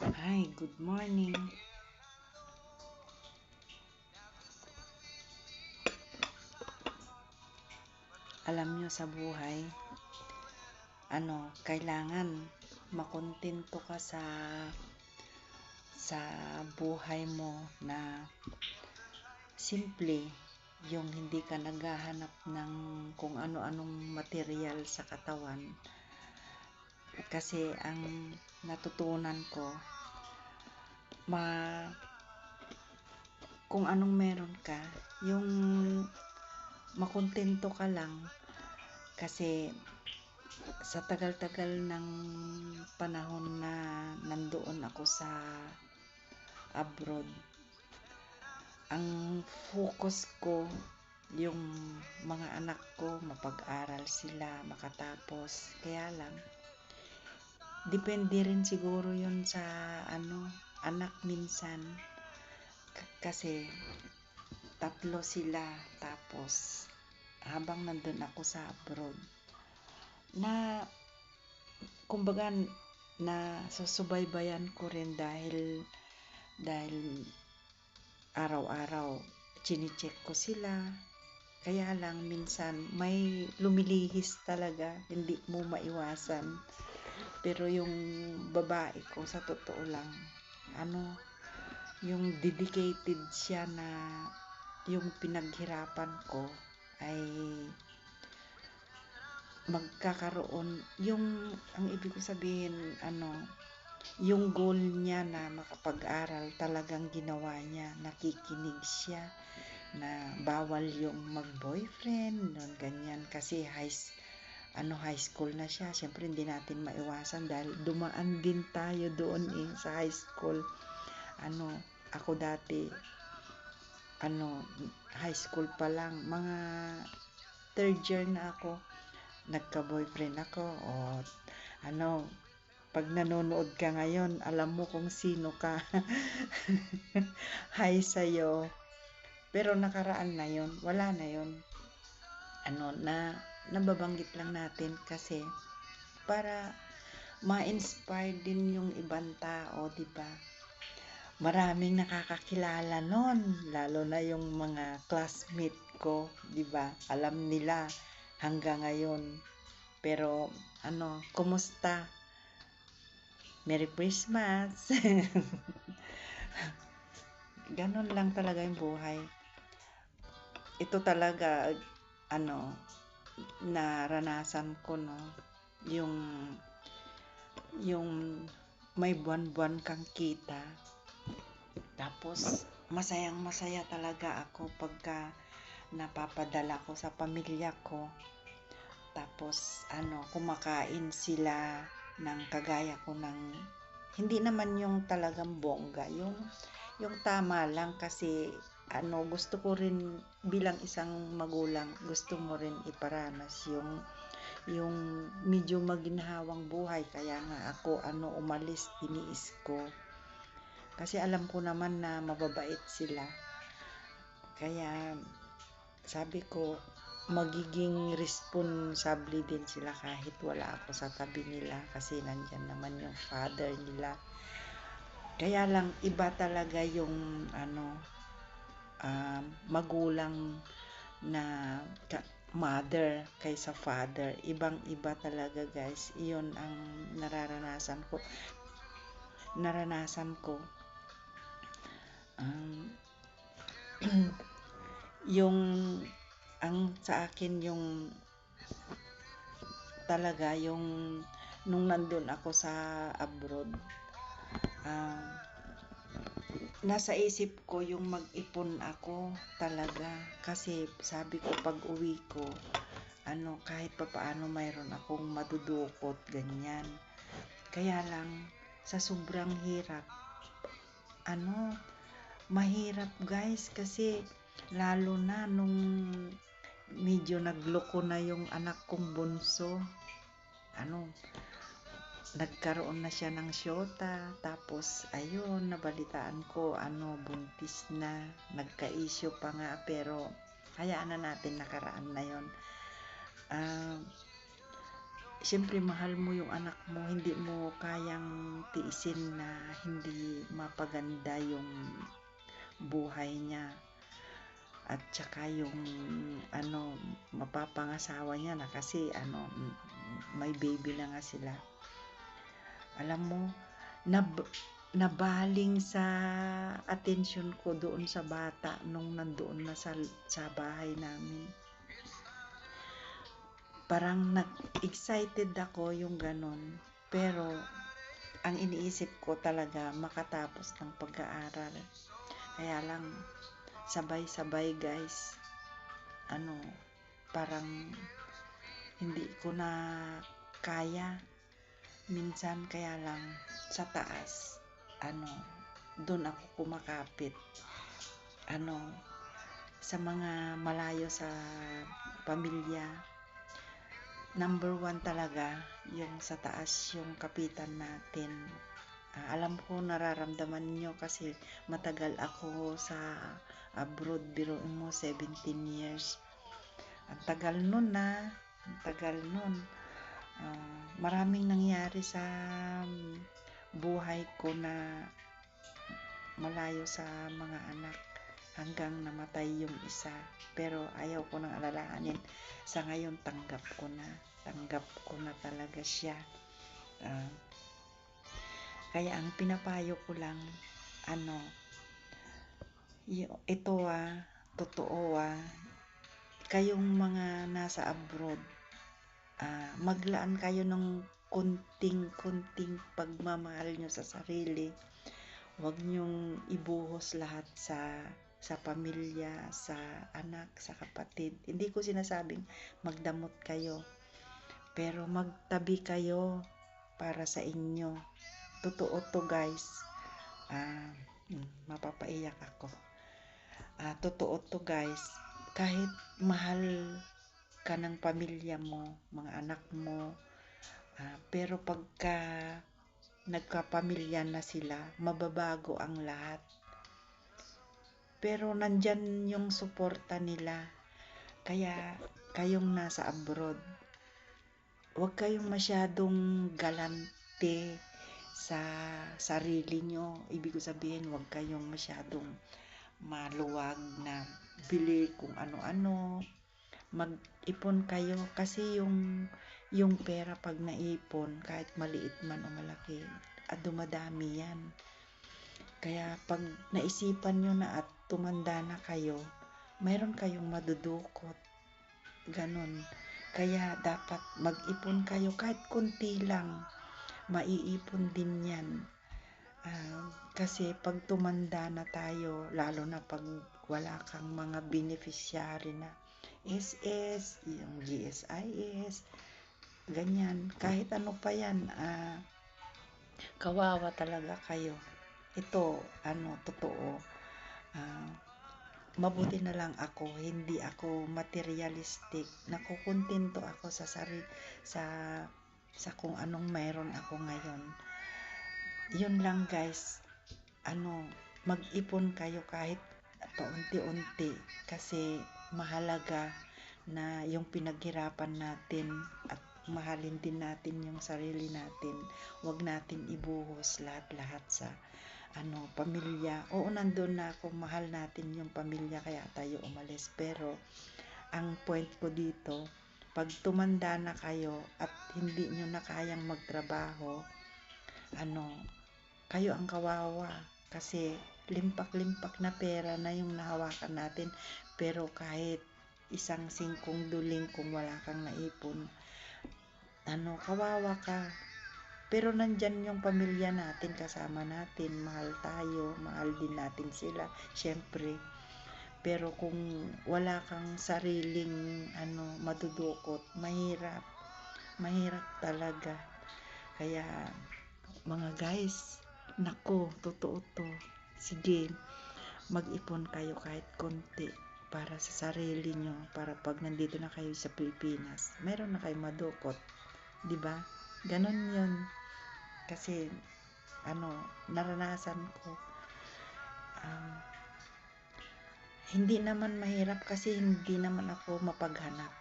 Hi, good morning. Alam nyo sa buhay, ano, kailangan makontento ka sa sa buhay mo na simple yung hindi ka naghahanap ng kung ano-anong material sa katawan kasi ang natutunan ko ma kung anong meron ka yung makontento ka lang kasi sa tagal-tagal ng panahon na nandoon ako sa abroad ang focus ko yung mga anak ko mapag-aral sila makatapos. Kaya lang depende rin siguro yun sa ano anak minsan. K- kasi tatlo sila tapos habang nandun ako sa abroad na kumbaga na susubaybayan ko rin dahil dahil araw-araw chinicheck ko sila. Kaya lang minsan may lumilihis talaga hindi mo maiwasan pero yung babae ko sa totoo lang ano yung dedicated siya na yung pinaghirapan ko ay magkakaroon yung ang ibig ko sabihin ano yung goal niya na makapag-aral talagang ginawa niya nakikinig siya na bawal yung mag-boyfriend nun ganyan. Kasi high ano high school na siya. Syempre hindi natin maiwasan dahil dumaan din tayo doon eh sa high school. Ano ako dati ano high school pa lang. Mga third year na ako nagka-boyfriend ako. O ano pag nanonood ka ngayon alam mo kung sino ka. Hi sa'yo. Pero nakaraan na yon wala na yon ano na nababanggit lang natin kasi para ma-inspire din yung ibang tao di ba maraming nakakakilala nun lalo na yung mga classmate ko di ba alam nila hanggang ngayon. Pero ano, kumusta? Merry Christmas. Ganon lang talaga yung buhay. Ito talaga ano naranasan ko no yung yung may buwan-buwan kang kita tapos masayang masaya talaga ako pagka napapadala ko sa pamilya ko. Tapos, ano, kumakain sila ng kagaya ko ng, hindi naman yung talagang bongga, yung, yung tama lang kasi, ano, gusto ko rin bilang isang magulang, gusto mo rin iparanas yung, yung medyo maginhawang buhay. Kaya nga ako, ano, umalis, tiniis ko. Kasi alam ko naman na mababait sila. Kaya, sabi ko, magiging responsable din sila kahit wala ako sa tabi nila kasi nandyan naman yung father nila. Kaya lang iba talaga yung ano uh, magulang na mother kaysa father. Ibang iba talaga guys. Iyon ang nararanasan ko. Naranasan ko. Um, yung ang sa akin yung talaga yung nung nandun ako sa abroad uh, nasa isip ko yung mag-ipon ako talaga kasi sabi ko pag uwi ko ano kahit pa paano mayroon akong madudukot ganyan kaya lang sa sobrang hirap ano mahirap guys kasi Lalo na nung medyo nagloko na yung anak kong bunso. Ano, nagkaroon na siya ng syota. Tapos, ayun, nabalitaan ko, ano, buntis na. Nagka-issue pa nga, pero hayaan na natin nakaraan na yon. Uh, siyempre mahal mo yung anak mo, hindi mo kayang tiisin na hindi mapaganda yung buhay niya. At saka yung ano, mapapangasawa niya na kasi ano, may baby na nga sila. Alam mo, nab nabaling sa atensyon ko doon sa bata nung nandoon na sa, sa bahay namin. Parang nag-excited ako yung ganon. Pero, ang iniisip ko talaga makatapos ng pag-aaral. Kaya lang, sabay-sabay guys, ano, parang hindi ko na kaya. Minsan kaya lang sa taas, ano, doon ako kumakapit. Ano, sa mga malayo sa pamilya, number one talaga yung sa taas yung kapitan natin. Ah, alam ko nararamdaman nyo kasi matagal ako sa abroad, biruin mo 17 years. Ang tagal nun na, ang tagal nun. Ah, maraming nangyari sa buhay ko na malayo sa mga anak hanggang namatay yung isa. Pero ayaw ko nang alalahanin. Sa ngayon, tanggap ko na. Tanggap ko na talaga siya. Ah, kaya ang pinapayo ko lang, ano, ito ah, totoo ah, kayong mga nasa abroad, ah, maglaan kayo ng kunting-kunting pagmamahal nyo sa sarili. Huwag nyong ibuhos lahat sa sa pamilya, sa anak, sa kapatid. Hindi ko sinasabing magdamot kayo. Pero magtabi kayo para sa inyo. Totoo to guys. Hmm, mapapaiyak ako. Ah, totoo to guys. Kahit mahal ka ng pamilya mo, mga anak mo, ah, pero pagka nagkapamilya na sila, mababago ang lahat. Pero nandyan yung suporta nila. Kaya kayong nasa abroad, huwag kayong masyadong galante sa sarili nyo. Ibig sabihin, huwag kayong masyadong maluwag na bili kung ano-ano. Mag-ipon kayo kasi yung yung pera pag naipon, kahit maliit man o malaki, at dumadami yan. Kaya pag naisipan nyo na at tumanda na kayo, mayroon kayong madudukot. Ganon. Kaya dapat mag-ipon kayo kahit kunti lang. Maiipon din yan. Ah, kasi pag tumanda na tayo, lalo na pag wala kang mga beneficiary na SS, yung GSIS, ganyan, kahit ano pa yan, ah, kawawa talaga kayo. Ito, ano, totoo. Ah, mabuti na lang ako, hindi ako materialistic. Nakukontento ako sa sari, sa sa kung anong mayroon ako ngayon. Yun lang guys. Ano, mag-ipon kayo kahit paunti-unti kasi mahalaga na yung pinaghirapan natin at mahalin din natin yung sarili natin. Huwag natin ibuhos lahat-lahat sa ano, pamilya. Oo, nandun na ako, mahal natin yung pamilya, kaya tayo umalis. Pero, ang point ko dito, pag tumanda na kayo at hindi nyo na kayang magtrabaho, ano, kayo ang kawawa. Kasi, limpak-limpak na pera na yung nahawakan natin. Pero kahit isang singkong duling kung wala kang naipon, ano, kawawa ka. Pero nandyan yung pamilya natin, kasama natin, mahal tayo, mahal din natin sila, syempre. Pero kung wala kang sariling ano, madudukot, mahirap. Mahirap talaga. Kaya, mga guys, nako, totoo to. Sige, mag-ipon kayo kahit konti para sa sarili nyo, para pag nandito na kayo sa Pilipinas, meron na kayo madukot. ba? Ganon 'yun. Kasi ano, naranasan ko um, hindi naman mahirap kasi hindi naman ako mapaghanap.